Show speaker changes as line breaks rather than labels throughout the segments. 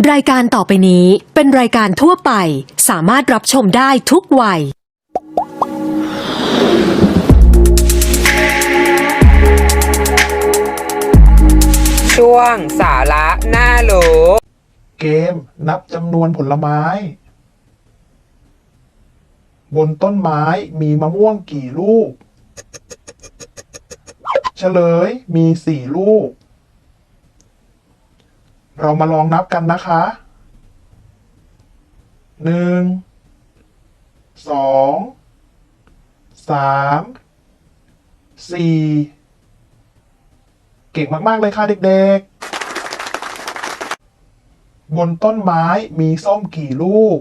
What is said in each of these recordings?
รายการต่อไปนี้เป็นรายการทั่วไป สามารถรับชมได้ทุกวัย
ช่วงสาระน่ารู้
เกมนับจำนวนผลไม้ บนต้นไม้มีมะม่วงกี่ลูก เฉลยมีสี่ลูก เรามาลองนับกันนะคะหนึ่งสองสามสี่เก่งมาก ๆ เลยค่ะเด็ก ๆ บนต้นไม้มีส้มกี่ลูก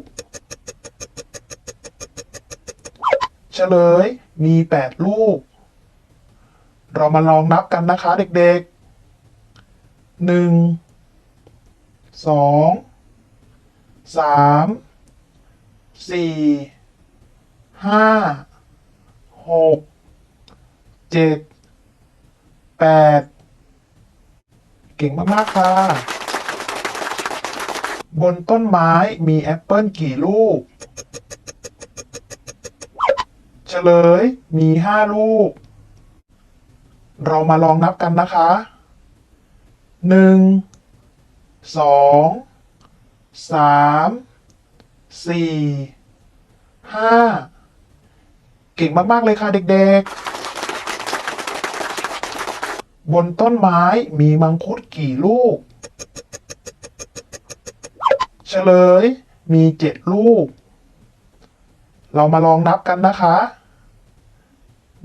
เฉลยมีแปดลูก เรามาลองนับกันนะคะเด็ก ๆหนึ่ง สองสามสี่ห้าหกเจ็ดแปดเก่งมาก ๆ ค่ะ บนต้นไม้มีแอปเปิลกี่ลูก เฉลยมีห้าลูก เรามาลองนับกันนะคะหนึ่ง สองสามสี่ห้าเก่งมาก ๆ เลยค่ะเด็ก ๆ บนต้นไม้มีมังคุดกี่ลูก เฉลยมีเจ็ดลูก เรามาลองนับกันนะคะ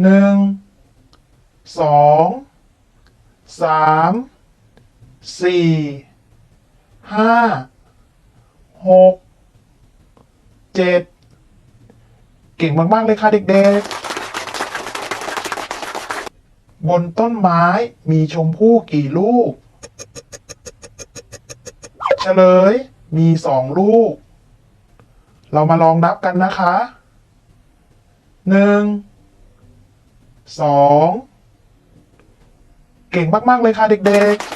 หนึ่งสองสามสี่ ห้าหกเจ็ดเก่งมาก ๆ เลยค่ะเด็ก ๆ บนต้นไม้มีชมพู่กี่ลูก เฉลยมีสองลูก เรามาลองนับกันนะคะหนึ่งสองเก่งมาก ๆ เลยค่ะเด็ก ๆ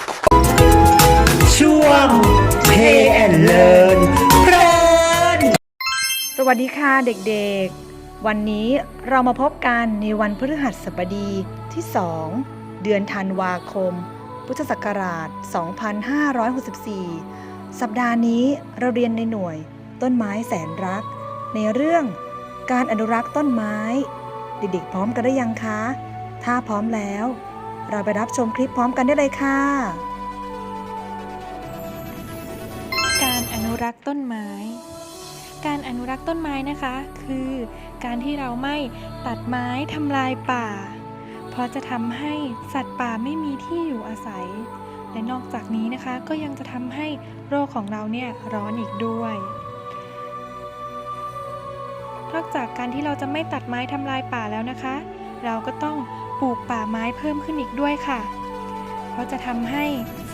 วัสดีค่ะเด็กๆ วันนี้เรามาพบกันในวันพฤหัสบดีที่ 2 เดือนธันวาคม พุทธศักราช 2564 สัปดาห์นี้เราเรียนในหน่วยต้นไม้แสนรัก ในเรื่องการอนุรักษ์ต้นไม้ เด็กๆ พร้อมกันได้ยังคะ ถ้าพร้อมแล้ว เราไปรับชมคลิปพร้อมกันได้เลยค่ะ
การอนุรักษ์ต้นไม้ การอนุรักษ์ต้นไม้นะคะ คือการที่เราไม่ตัดไม้ทำลายป่า เพราะจะทำให้สัตว์ป่าไม่มีที่อยู่อาศัย และนอกจากนี้นะคะก็ยังจะทำให้โลกของเราเนี่ยร้อนอีกด้วยนอกจากการที่เราจะไม่ตัดไม้ทำลายป่าแล้วนะคะ เราก็ต้องปลูกป่าไม้เพิ่มขึ้นอีกด้วยค่ะ เพราะจะทำให้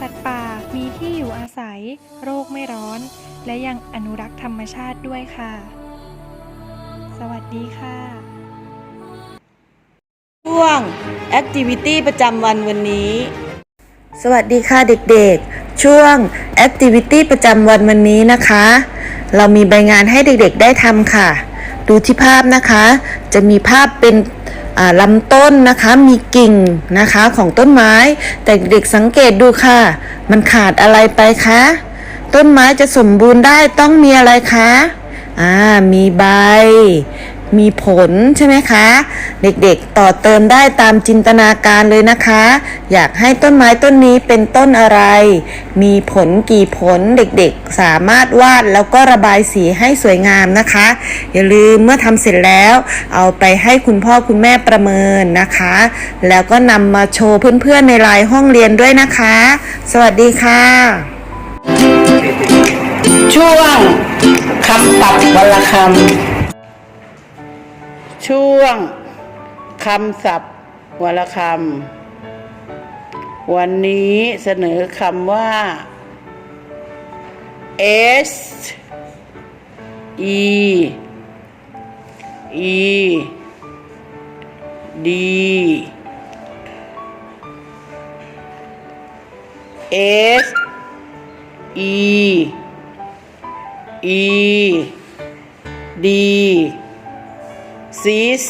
สัตว์ป่ามีที่อยู่อาศัย โรคไม่ร้อน และยังอนุรักษ์ธรรมชาติด้วยค่ะ สวัสดีค่ะ
ช่วง Activity ประจำวันวันนี้ สวัสดีค่ะเด็กๆ ช่วง Activity ประจำวันวันนี้นะคะ เรามีใบงานให้เด็กๆได้ทำค่ะ ดูที่ภาพนะคะ จะมีภาพเป็นอ่า ลำต้นนะคะมีกิ่งนะคะของต้นไม้ แต่เด็กสังเกตดูค่ะ มันขาดอะไรไปคะต้นไม้จะสมบูรณ์ได้ต้องมีอะไรคะอ่ามีใบ มีผลใช่ไหมคะ เด็กๆต่อเติมได้ตามจินตนาการเลยนะคะ อยากให้ต้นไม้ต้นนี้เป็นต้นอะไร มีผลกี่ผลเด็กๆ สามารถวาดแล้วก็ระบายสีให้สวยงามนะคะ อย่าลืมเมื่อทำเสร็จแล้ว เอาไปให้คุณพ่อคุณแม่ประเมินนะคะ แล้วก็นำมาโชว์เพื่อนๆในไลน์ห้องเรียนด้วยนะคะ สวัสดีค่ะ ช่วงคำตับวันละคำ ช่วงคำศัพท์วลคำวันนี้เสนอคำว่า S E E D S E
E D seeds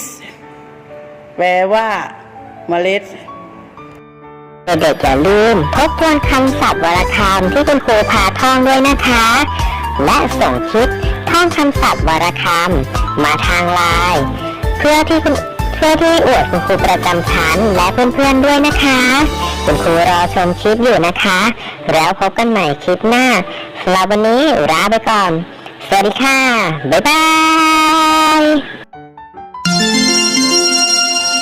แปลว่าเมล็ด
เด็กๆอย่าลืมทบทวนคำศัพท์วรรณคำที่คุณครูพาท่องด้วยนะคะ และส่งคลิปท่องคำศัพท์วรรณคำมาทางไลน์เพื่อที่คุณเพื่อที่อวดคุณครูประจำชั้นและเพื่อนๆด้วยนะคะ คุณครูรอชมคลิปอยู่นะคะ แล้วพบกันใหม่คลิปหน้าสำหรับวันนี้ลาไปก่อน สวัสดีค่ะ บ๊ายบาย